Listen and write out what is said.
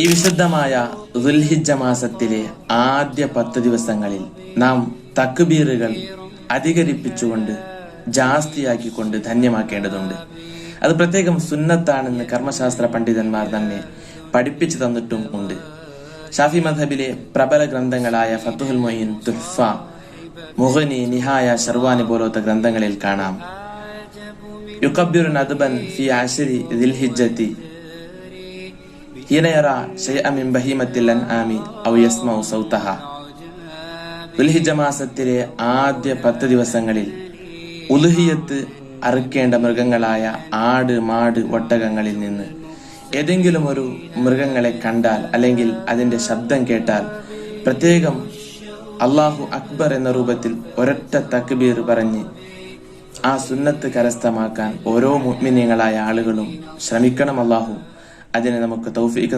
ഈ വിശുദ്ധമായ ദുൽഹിജ മാസത്തിലെ ആദ്യ പത്ത് ദിവസങ്ങളിൽ നാം തക്ബീറുകൾ അധികരിപ്പിച്ചുകൊണ്ട് ജാസ്തിയാക്കിക്കൊണ്ട് ധന്യമാക്കേണ്ടതുണ്ട്. അത് പ്രത്യേകം സുന്നത്താണെന്ന് കർമ്മശാസ്ത്ര പണ്ഡിതന്മാർ തന്നെ പഠിപ്പിച്ചു തന്നിട്ടും ഉണ്ട്. ഷാഫി മധബിലെ പ്രബല ഗ്രന്ഥങ്ങളായ ഫത്തുഹുൽ മൊയ്യൻ തുഹ്ഫ മുഹനി നിഹായ ഷർവാനി പോലത്തെ ഗ്രന്ഥങ്ങളിൽ കാണാം. യുക്കബിറു നദ്ബൻ ഫി ആശരി ദിൽഹിജ്ജത്തി ഹീന യറ ശൈഅ മിൻ ബഹീമത്തിൽ അൻആമി ഔ യസ്മഉ സൗതഹ ദുൽഹിജ്ജ മാസത്തിലെ ആദ്യ പത്ത് ദിവസങ്ങളിൽ ഉലുഹിയത്ത് അറുക്കേണ്ട മൃഗങ്ങളായ ആട് മാട് ഒട്ടകങ്ങളിൽ നിന്ന് ഏതെങ്കിലും ഒരു മൃഗങ്ങളെ കണ്ടാൽ അല്ലെങ്കിൽ അതിന്റെ ശബ്ദം കേട്ടാൽ പ്രത്യേകം അള്ളാഹു അക്ബർ എന്ന രൂപത്തിൽ ഒരൊറ്റ തക്ബീർ പറഞ്ഞ് ആ സുന്നത്ത് കരസ്ഥമാക്കാൻ ഓരോ മുഗ്മിനീങ്ങളായ ആളുകളും ശ്രമിക്കണം അള്ളാഹു അതിന് നമുക്ക് തൗഫീക്ക്